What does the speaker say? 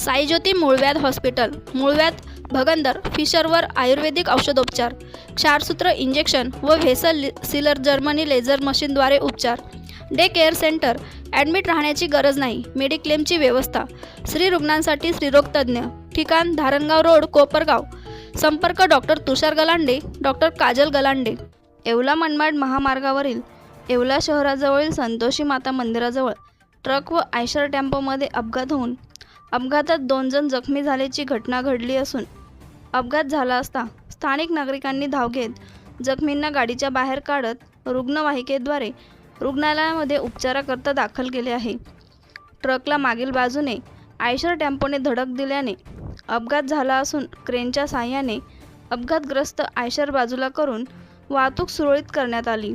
साईज्योती मूळव्याध हॉस्पिटल मूळव्याध भगंदर फिशरवर आयुर्वेदिक औषधोपचार क्षारसूत्र इंजेक्शन व व्हेसल सिलर जर्मनी लेझर मशीनद्वारे उपचार. डे केअर सेंटर ॲडमिट राहण्याची गरज नाही मेडिक्लेमची व्यवस्था. स्त्री रुग्णांसाठी स्त्रीरोगतज्ञ ठिकाण धारणगाव रोड कोपरगाव. संपर्क डॉक्टर तुषार गलांडे डॉक्टर काजल गलांडे. येवला मनमाड महामार्गावरील येवला शहराजवळील संतोषी माता मंदिराजवळ ट्रक व आयशर टेम्पोमध्ये अपघात होऊन अपघातात दोन जण जखमी झाल्याची घटना घडली असून अपघात झाला असता स्थानिक नागरिकांनी धाव घेत जखमींना गाडीच्या बाहेर काढत रुग्णवाहिकेद्वारे रुग्णालयामध्ये उपचाराकरता दाखल केले आहे. ट्रकला मागील बाजूने आयशर टेम्पोने धडक दिल्याने अपघात झाला असून क्रेनच्या साह्याने अपघातग्रस्त आयशर बाजूला करून वाहतूक सुरळीत करण्यात आली.